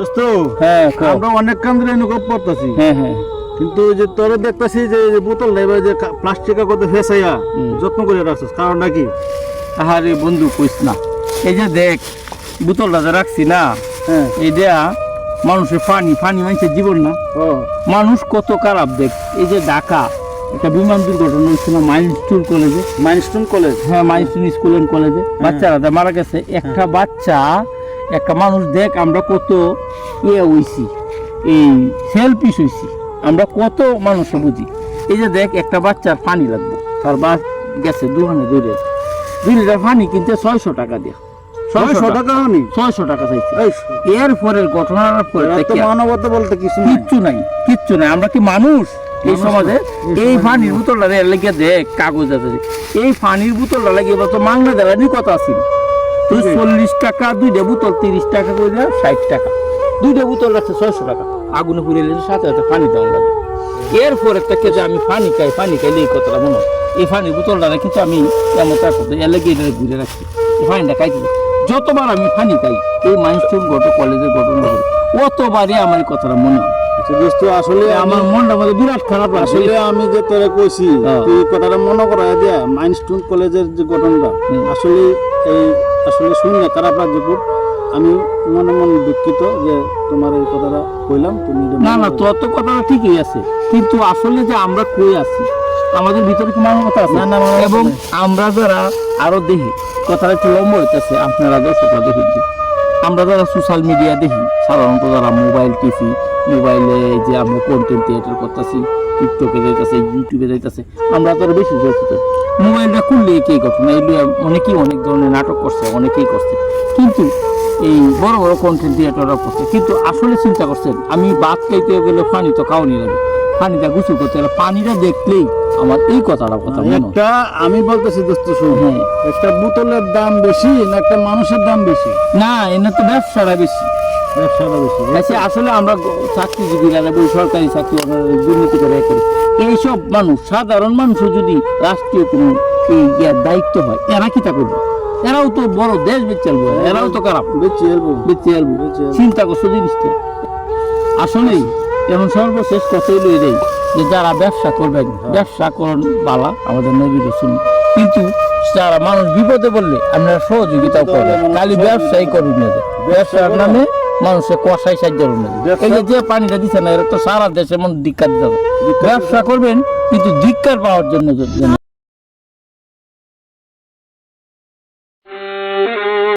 দোস্ত হ্যাঁ আমরা ধরে নৌকা হ্যাঁ হ্যাঁ। কিন্তু যে তোরে দেখতেছি যে বোতল নেই যে প্লাস্টিকের কত ফেসাইয়া যত্ন করে রাখছিস। কারণটা কি? আহারে বন্ধু কইস না। এই যে দেখ বোতলটা যে রাখছি না হ্যাঁ। এই দেয়া মানুষের পানি পানি মানুষের জীবন না। ও। মানুষ কত খারাপ দেখ। এই যে ঢাকা একটা বিমান দুর্ঘটনা হয়েছিল মাইন্ড স্কুল কলেজে। মাইনস্টোন কলেজ? হ্যাঁ মাইন্ড স্কুল এন্ড কলেজে। বাচ্চারা যে মারা গেছে একটা বাচ্চা একটা মানুষ দেখ আমরা কত ইয়ে হইছি এই সেলফিশ হইছি আমরা কত মানুষ বুঝি। এই যে দেখ একটা বাচ্চার পানি লাগবে তার বাস গেছে দোকানে দৌড়ে দুই লিটার পানি কিনতে ছয়শো টাকা দিয়া। ছয়শো টাকা। হয়নি ছয়শো টাকা চাইছে। এর পরের ঘটনার পরে এরা তো থেকে মানবতা বলতে কিছু কিচ্ছু নাই কিচ্ছু নাই। আমরা কি মানুষ? এই সমাজে? এই পানির বোতলটা লেগে দেখ কাগজ আছে। এই পানির বোতলটা লাগিয়ে তো মাংনা দেওয়ারই কথা আছিল তুই চল্লিশ টাকা দুইটা বোতল তিরিশ টাকা করে দেওয়া ষাট টাকা। দুইটা বোতল রাখছে ছয়শো টাকা। আগুনে পুড়ে লেগে সাথে সাথে পানি দেওয়া লাগে। এরপরে থেকে যে আমি পানি খাই পানি খাইলে এই কথাটা মনে এই পানির বোতলটা কিন্তু আমি এমন তা করতে এর লেগে এটা ঘুরে রাখছি এই পানিটা খাইতে যতবার আমি পানি খাই এই মাইন্ডস্টোন ঘটে কলেজের ঘটনা ঘটে অতবারই আমার এই কথাটা মনে হয়। আচ্ছা দোস্ত আসলে আমার মনটা মধ্যে বিরাট খারাপ আসলে আমি যে তোরে কইছি হ্যাঁ। তুই কথাটা মনে করা দিয়া মাইনস্টোন কলেজের যে ঘটনাটা। আসলে এই আসলে শুনে খারাপ লাগছে আমি মনে মনে দুঃখিত যে তোমার এই কথাটা কইলাম তুমি না না তোর তো কথাটা ঠিকই আছে। কিন্তু আসলে যে আমরা কই আছি আমাদের ভিতরে কি মানবতা আছে? না, না, এবং আমরা যারা আরও দেখি কথাটা একটু লম্বা হইতেছে আপনারা দর্শকরা দেখি। আমরা যারা সোশ্যাল মিডিয়া দেখি সাধারণত যারা মোবাইল টিভি মোবাইলে যে আমরা কন্টেন্ট ক্রিয়েটার করতেছি টিকটকে যাইতেছে ইউটিউবে যাইতেছে আমরা তো আরও বেশি সচেতন মোবাইলটা খুললে কি ঘটনা এগুলো অনেকেই অনেক ধরনের নাটক করছে অনেকেই করছে। কিন্তু এই বড় বড় কন্টেন্ট ক্রিয়েটররা করছে কিন্তু আসলে চিন্তা করছেন আমি ভাত খাইতে গেলে পানি তো খাওয়ানি লাগে। পানিটা গোসল করতে গেলে পানিটা দেখলেই আমার এই কথাটা কথা একটা আমি বলতেছি দোস্ত হ্যাঁ। একটা বোতলের দাম বেশি না একটা মানুষের দাম বেশি? না এনে তো ব্যবসাটা বেশি। ব্যবসাটা বেশি আচ্ছা আসলে আমরা চাকরিজীবীরা বই সরকারি চাকরি দুর্নীতি করে করি। এইসব মানুষ সাধারণ মানুষও যদি রাষ্ট্রীয় কোনো এই দায়িত্ব হয় এরা কি তা করবে? এরাও তো বড় দেশ বেচালবো এরাও তো খারাপ। চিন্তা করছ জিনিসটা? আসলেই এখন সর্বশেষ কথাই লই দেয় যে যারা ব্যবসা করবেন ব্যবসা করুন বালা আমাদের নবীর রসুন কিন্তু যারা মানুষ বিপদে বললে আপনারা সহযোগিতাও করেন। খালি ব্যবসায়ী করুন না। ব্যবসার নামে মানুষের কষাই সাহায্য। এই যে পানিটা দিচ্ছে না এরা তো সারা দেশে মন দীক্ষা দিতে হবে ব্যবসা করবেন কিন্তু ধিক্কার পাওয়ার জন্য